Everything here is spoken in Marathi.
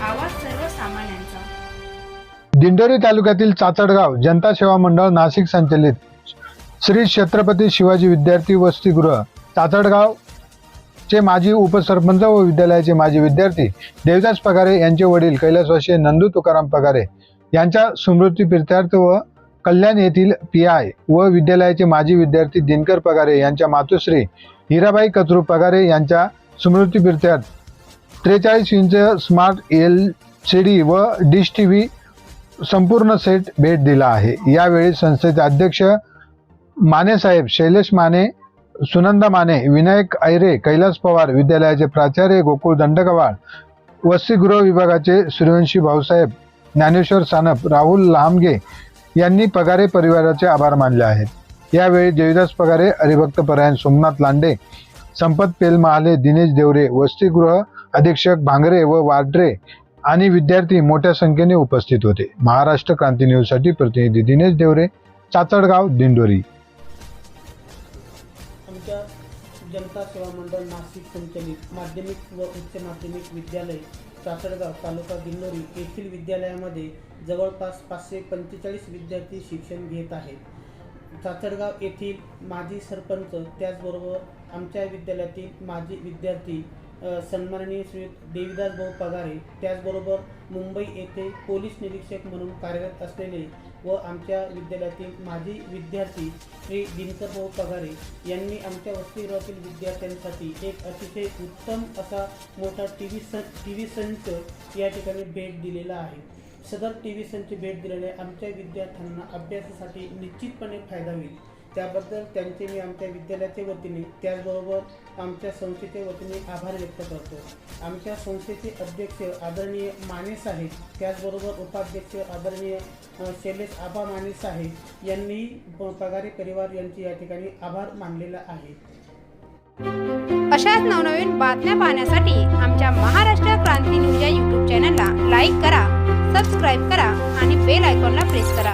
आवाज सर्वसामान्यांचा. दिंडोरी तालुक्यातील चाचडगाव जनता सेवा मंडळ नाशिक संचलित श्री छत्रपती शिवाजी विद्यार्थी वसतिगृह चाचडगाव चे माजी उपसरपंच व विद्यालयाचे माजी विद्यार्थी देवदास पगारे यांचे वडील कैलासवासी नंदू तुकाराम पगारे यांच्या स्मृतीप्रित्यार्थ व कल्याण येथील पी आय व विद्यालयाचे माजी विद्यार्थी दिनकर पगारे यांच्या मातोश्री हिराबाई कचरू पगारे यांच्या स्मृतीप्रित्यार्थ त्रेचाळीस inch smart L C D व डिश टी व्ही संपूर्ण सेट भेट दिला आहे. यावेळी संस्थेचे अध्यक्ष माने साहेब शैलेश माने सुनंदा माने विनायक ऐरे कैलास पवार विद्यालयाचे प्राचार्य गोकुळ दंडकवाळ वसतिगृह विभागाचे सूर्यवंशी भाऊसाहेब ज्ञानेश्वर सानप राहुल लामगे यांनी पगारे परिवाराचे आभार मानले आहेत. यावेळी देविदास पगारे हरिभक्त परायण सोमनाथ लांडे संपत पेलमहाले दिनेश देवरे वसतिगृह अधीक्षक भांगरे व वाड्रे आणि विद्यार्थी मोठ्या संख्येने उपस्थित होते. महाराष्ट्र क्रांती न्यूजसाठी प्रतिनिधी दिनेश देवरे चाचडगाव दिंडोरी. आमच्या जनता सेवा मंडळ नाशिक संचलित माध्यमिक व उच्च माध्यमिक विद्यालय चासडगाव तालुका दिंडोरी येथील विद्यालयामध्ये जवळपास पाचशे पंचेचाळीस विद्यार्थी शिक्षण घेत आहेत. चाचडगाव येथील माजी सरपंच त्याचबरोबर आमच्या विद्यालयातील माजी विद्यार्थी सन्माननीय श्री देविदास भाऊ पगारे त्याचबरोबर मुंबई येथे पोलीस निरीक्षक म्हणून कार्यरत असलेले व आमच्या विद्यालयातील माजी विद्यार्थी श्री दिनकर भाऊ पगारे यांनी आमच्या वसतिगृहातील विद्यार्थ्यांसाठी एक अतिशय उत्तम असा मोठा टी व्ही सन टी व्ही संच या ठिकाणी भेट दिलेला आहे. सदर टी व्ही संच भेट दिल्याने आमच्या विद्यार्थ्यांना अभ्यासासाठी निश्चितपणे फायदा होईल. त्याबद्दल त्यांचे मी आमच्या विद्यालयाच्या वतीने त्याचबरोबर आमच्या संस्थेच्या वतीने आभार व्यक्त करतो. आमच्या संस्थेचे अध्यक्ष आदरणीय माने साहेब त्याचबरोबर उपाध्यक्ष आदरणीय शैलेश आबा माने साहेब यांनी पगारे परिवार यांचे या ठिकाणी आभार मानलेला आहे. अशाच नवनवीन बातम्या पाहण्यासाठी आमच्या महाराष्ट्र क्रांती न्यूज या यूट्यूब चॅनलला लाईक करा सबस्क्राईब करा आणि बेल आयकॉनला प्रेस करा.